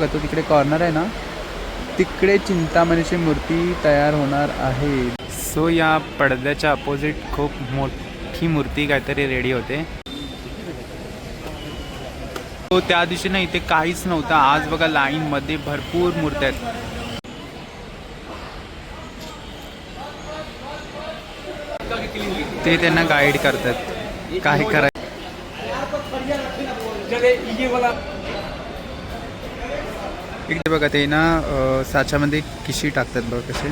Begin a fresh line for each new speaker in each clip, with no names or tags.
बघा तो तिकडे कॉर्नर आहे ना तिकडे चिंतामणीची मूर्ती तयार होणार आहे. सो या पडद्याच्या अपोजिट खूप मोठी मूर्ती काहीतरी रेडी होते. तो त्या दिवशी ना इथे काहीच नव्हतं. आज बघा लाईन मध्ये भरपूर मूर्त्या आहेत. ते त्यांना गाईड करतात. काय करायचं. इकडे बघा ते ना साच्यामध्ये किशी टाकतात बघा कसे.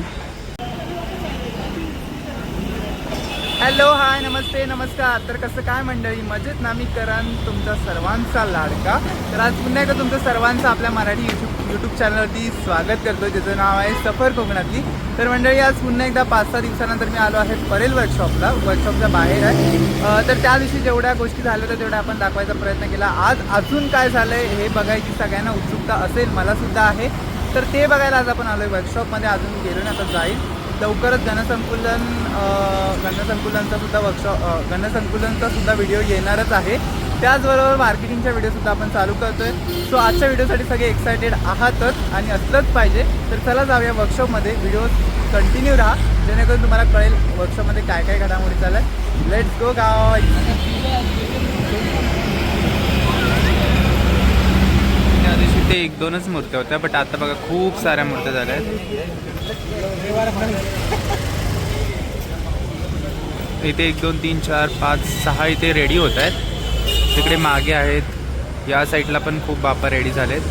हॅलो हाय नमस्ते नमस्कार. तर कसं काय मंडळी? मजेत ना मी करण तुमचा सर्वांचा लाडका. तर आज पुन्हा एकदा तुमचं सर्वांचं आपल्या मराठी यूट्यूब यूट्यूब चॅनलवरती स्वागत करतो ज्याचं नाव आहे सफर कोकणातली. तर मंडळी आज पुन्हा एकदा पाच सहा दिवसानंतर मी आलो आहे परेल वर्कशॉपला वर्कशॉपच्या बाहेर आहे. तर त्या दिवशी जेवढ्या गोष्टी झाल्या होत्या तेवढ्या आपण दाखवायचा प्रयत्न केला. आज अजून काय झालं आहे हे बघायची सगळ्यांना उत्सुकता असेल मलासुद्धा आहे. तर ते बघायला आज आपण आलो आहे वर्कशॉपमध्ये अजून गेलो ना आता जाईल. लवकरच घनसंकुलन घनसंकुलनचा सुद्धा वर्कशॉप घनसंकुलनचा सुद्धा व्हिडिओ येणारच आहे. त्याचबरोबर मार्केटिंगच्या व्हिडिओसुद्धा आपण चालू करतोय. सो आजच्या व्हिडिओसाठी सगळे एक्सायटेड आहातच आणि असलंच पाहिजे. तर चला जाऊया वर्कशॉपमध्ये व्हिडिओ कंटिन्यू राहा. जेणेकरून तुम्हाला कळेल वर्कशॉपमध्ये काय काय घडामोडी चालत आहे लेट्स गो गाव त्या दिवशी ते एक दोनच मूर्त्या होत्या बट आता बघा खूप साऱ्या मूर्त्या झाल्या आहेत. इथे एक दोन तीन चार पाच सहा इथे रेडी होत आहेत. तिकडे मागे आहेत. या साईडला पण खूप बापा रेडी झालेत.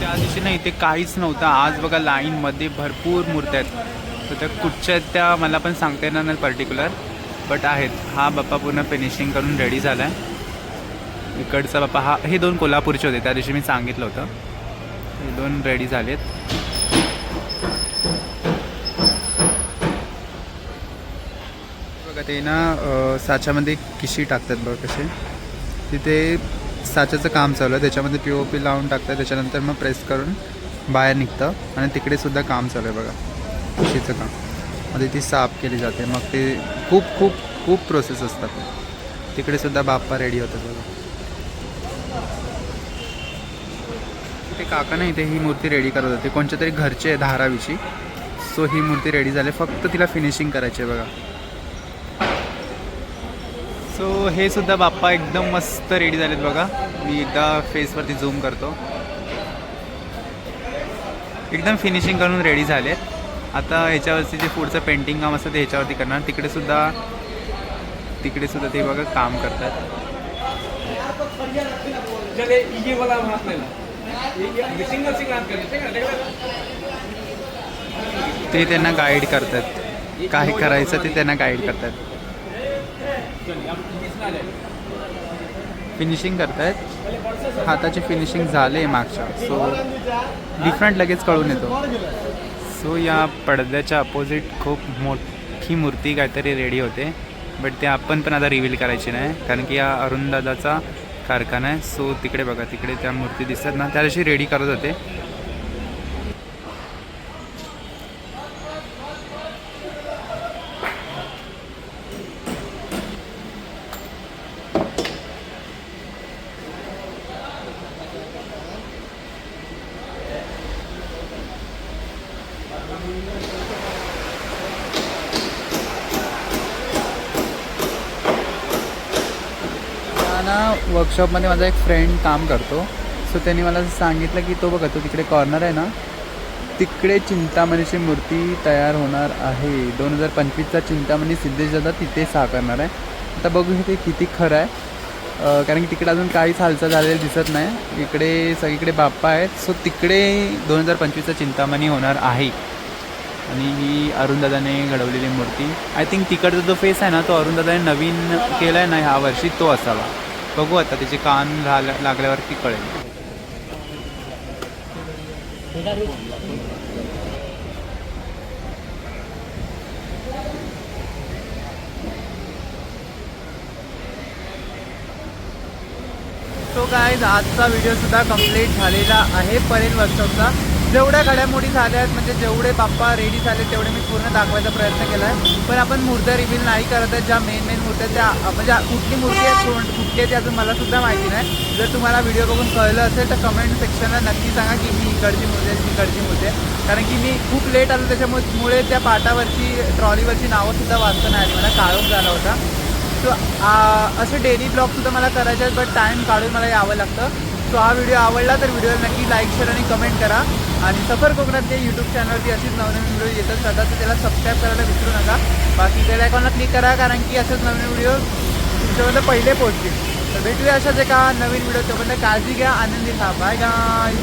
त्या दिवशी ना इथे काहीच नव्हतं. आज बघा लाईनमध्ये भरपूर मूर्त्या आहेत. तर त्या कुठच्या आहेत त्या मला पण सांगता येणार नाही पर्टिक्युलर बट आहेत. हा बाप्पा पूर्ण फिनिशिंग करून रेडी झाला आहे इकडचा बाप्पा हा हे दोन कोल्हापूरचे होते. त्या दिवशी मी सांगितलं होतं. हे दोन रेडी झालेत. बघा ते ना साच्यामध्ये किशी टाकतात बघा कसे. तिथे साच्याचं काम चालू आहे. त्याच्यामध्ये पी ओ पी लावून टाकतात. त्याच्यानंतर मग प्रेस करून बाहेर निघतं. आणि तिकडे सुद्धा काम चालू आहे बघा. किशीचं काम. मध्ये ती साफ केली जाते. मग ते खूप खूप खूप प्रोसेस असतात. तिकडे सुद्धा बाप्पा रेडी होतात बघा. ते काका नाही इथे ही मूर्ती रेडी करत होते. कोणच्या तरी घरचे आहे धारावीची. सो ही मूर्ती रेडी झाली. फक्त तिला फिनिशिंग करायची आहे बघा. सो हे सुद्धा बाप्पा एकदम मस्त रेडी झालेत बघा. मी एकदा फेसवरती झूम करतो. एकदम फिनिशिंग करून रेडी झालेत. आता ह्याच्यावरती जे पुढचं पेंटिंग काम असतं ते ह्याच्यावरती करणार. तिकडे सुद्धा तिकडे सुद्धा ते बघा काम करतात.
चले ये वाला हम हाथ लेना ये सिंगल सिंगल हाथ करते. ठीक है
ते त्यांना गाईड करतात. काय करायचं ते त्यांना गाईड करतात. फिनिशिंग करतायत. हाताची फिनिशिंग झाले मागच्या. सो डिफरंट लगेच कळून येतो. सो या पडद्याच्या अपोजिट खूप मोठी मूर्ती काहीतरी रेडी होते. बट ते आपण पण आता रिव्हील करायची नाही. कारण की या अरुणदादाचा कारखाना आहे. सो तिकडे बघा तिकडे त्या मूर्ती दिसतात ना त्या दिवशी रेडी करत होते हा ना वर्कशॉपमध्ये माझा एक फ्रेंड काम करतो. सो त्यांनी मला सांगितलं की तो बघा तो तिकडे कॉर्नर आहे ना. तिकडे चिंतामणीची मूर्ती तयार होणार आहे. दोन हजार पंचवीसचा चिंतामणी सिद्धेशदादा तिथे साकारणार आहे. आता बघू हे ते किती खरं आहे. कारण की तिकडे अजून काहीच हालचाल झालेली दिसत नाही. इकडे सगळीकडे बाप्पा आहेत. सो तिकडे दोन हजार पंचवीसचा चिंतामणी होणार आहे. आणि ही अरुणदादाने घडवलेली मूर्ती. आय थिंक तिकडचा जो फेस आहे ना तो अरुणदादाने नवीन केला आहे ना ह्या वर्षी तो असावा. बघू आता त्याचे कान लागल्यावरती कळेल. सो काय आजचा व्हिडिओ सुद्धा कंप्लीट झालेला आहे. परेल वर्कशॉपचा जेवढ्या घडामोडी झाल्या आहेत म्हणजे जेवढे बाप्पा रेडी झाले तेवढे मी पूर्ण दाखवायचा प्रयत्न केला आहे पण आपण मूर्त्या रिव्हील नाही करत आहेत ज्या मेन मेन मूर्त्या त्या म्हणजे कुठली मूर्ती आहे कोण कुठली आहे ती अजून मला सुद्धा माहिती नाही. जर तुम्हाला व्हिडिओ बघून कळलं असेल तर कमेंट सेक्शनला नक्की सांगा की मी इकडची मूर्ती आहे तिकडची इकडची मूर्ती आहे. कारण की मी खूप लेट आलो त्याच्यामुळे त्या पाटावरची ट्रॉलीवरची नावंसुद्धा वाचता नाही आली. मला काळोख झाला होता. सो असे डेली ब्लॉगसुद्धा मला करायचे आहेत बट टाईम काढून मला यावं लागतं. सो हा व्हिडिओ आवडला तर व्हिडिओला नक्की लाईक शेअर आणि कमेंट करा. आणि सफर कोकणात यूट्यूब चॅनलवरती अशीच नवनवीन व्हिडिओ येतच राहतात तर त्याला सबस्क्राईब करायला विसरू नका. बाकी बेल आयकॉनला क्लिक करा कारण की असेच नवीन व्हिडिओ तुमच्यापर्यंत पहिले पोहोचतील. तर भेटूया अशाच एका नवीन व्हिडिओ तोपर्यंत काळजी घ्या आनंदी खा बाय गाय